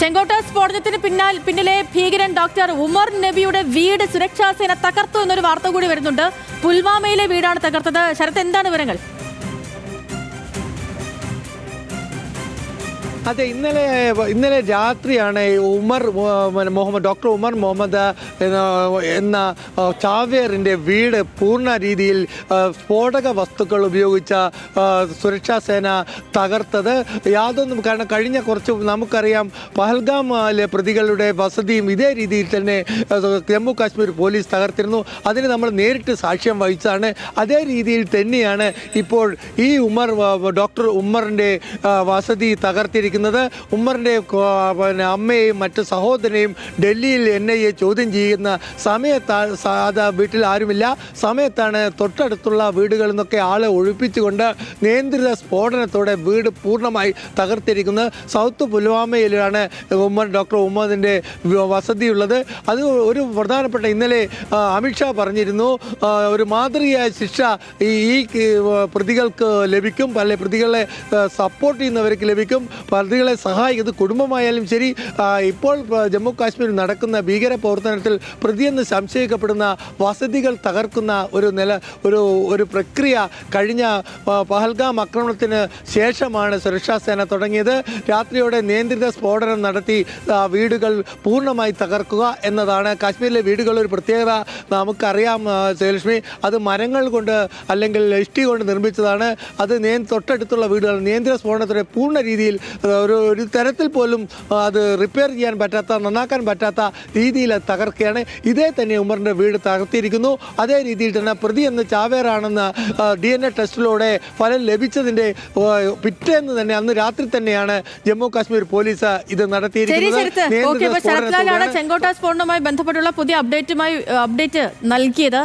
ചെങ്കോട്ട സ്ഫോടനത്തിന് പിന്നാൽ പിന്നിലെ ഭീകരൻ ഡോക്ടർ ഉമർ നബിയുടെ വീട് സുരക്ഷാ സേന തകർത്തു എന്നൊരു വാർത്ത കൂടി വരുന്നുണ്ട്. പുൽവാമയിലെ വീടാണ് തകർത്തത്. ശരത് എന്താണ് വിവരങ്ങൾ? അതെ ഇന്നലെ ഇന്നലെ രാത്രിയാണ് ഉമർ മുഹമ്മദ് ഡോക്ടർ ഉമർ മുഹമ്മദ് എന്ന ചാവേറിന്റെ വീട് പൂർണ രീതിയിൽ സ്ഫോടക വസ്തുക്കൾ ഉപയോഗിച്ച സുരക്ഷാ സേന തകർത്തത്. യാതൊന്നും കാരണം കഴിഞ്ഞ കുറച്ച് നമുക്കറിയാം പഹൽഗാമിലെ പ്രതികളുടെ വസതിയും ഇതേ രീതിയിൽ തന്നെ ജമ്മു കാശ്മീർ പോലീസ് തകർത്തിരുന്നു. അതിന് നമ്മൾ നേരിട്ട് സാക്ഷ്യം വഹിച്ചതാണ്. അതേ രീതിയിൽ തന്നെയാണ് ഇപ്പോൾ ഈ ഉമർ ഡോക്ടർ ഉമ്മറിന്റെ വസതി തകർത്തിരിക്കുന്നത്. ഉമ്മറിന്റെ കോ- പിന്നെ അമ്മയെയും മറ്റ് സഹോദരനെയും ഡൽഹിയിൽ എൻ ഐ എ ചോദ്യം ചെയ്യുന്ന സമയത്താണ് അത് വീട്ടിൽ ആരുമില്ല. സമയത്താണ് തൊട്ടടുത്തുള്ള വീടുകളിൽ നിന്നൊക്കെ ആളെ ഒഴിപ്പിച്ചുകൊണ്ട് നിയന്ത്രിത സ്ഫോടനത്തോടെ വീട് പൂർണമായി തകർത്തിരിക്കുന്നത്. സൗത്ത് പുൽവാമയിലാണ് ഉമ്മർ ഡോക്ടർ ഉമ്മറിന്റെ വസതിയുള്ളത്. അത് ഒരു പ്രധാനപ്പെട്ട ഇന്നലെ അമിത്ഷാ പറഞ്ഞിരുന്നു. ഒരു മാതൃകയായ ശിക്ഷ ഈ പ്രതികൾക്ക് ലഭിക്കും. പല പ്രതികളെ സപ്പോർട്ട് ചെയ്യുന്നവർക്ക് ലഭിക്കും. പ്രതികളെ സഹായിക്കുന്നത് കുടുംബമായാലും ശരി ഇപ്പോൾ ജമ്മു കാശ്മീരിൽ നടക്കുന്ന ഭീകര പ്രവർത്തനത്തിൽ പ്രതിയെന്ന് സംശയിക്കപ്പെടുന്ന വസതികൾ തകർക്കുന്ന ഒരു നില ഒരു ഒരു പ്രക്രിയ കഴിഞ്ഞ പഹൽഗാം ആക്രമണത്തിന് ശേഷമാണ് സുരക്ഷാ സേന തുടങ്ങിയത്. രാത്രിയോടെ നിയന്ത്രിത സ്ഫോടനം നടത്തി വീടുകൾ പൂർണമായി തകർക്കുക എന്നതാണ്. കാശ്മീരിലെ വീടുകൾ ഒരു പ്രത്യേകത നമുക്കറിയാം ജയലക്ഷ്മി അത് മരങ്ങൾ കൊണ്ട് അല്ലെങ്കിൽ ഇഷ്ടി കൊണ്ട് നിർമ്മിച്ചതാണ്. അത് തൊട്ടടുത്തുള്ള വീടുകൾ നിയന്ത്രിത സ്ഫോടനത്തോടെ പൂർണ രീതിയിൽ ഒരു ഒരു തരത്തിൽ പോലും അത് റിപ്പയർ ചെയ്യാൻ പറ്റാത്ത നന്നാക്കാൻ പറ്റാത്ത രീതിയിൽ തകർക്കുകയാണ്. ഇതേ തന്നെ ഉമറിന്റെ വീട് തകർത്തിയിരിക്കുന്നു അതേ രീതിയിൽ തന്നെ പ്രതി എന്ന് ചാവേറാണെന്ന് ഡി എൻ എ ടെസ്റ്റിലൂടെ ഫലം ലഭിച്ചതിന്റെ പിറ്റേന്ന് തന്നെ അന്ന് രാത്രി തന്നെയാണ് ജമ്മു കാശ്മീർ പോലീസ് ഇത് നടത്തിയിരിക്കുന്നത്. ബന്ധപ്പെട്ടുള്ള പുതിയ അപ്ഡേറ്റുമായി അപ്ഡേറ്റ് നൽകിയത്.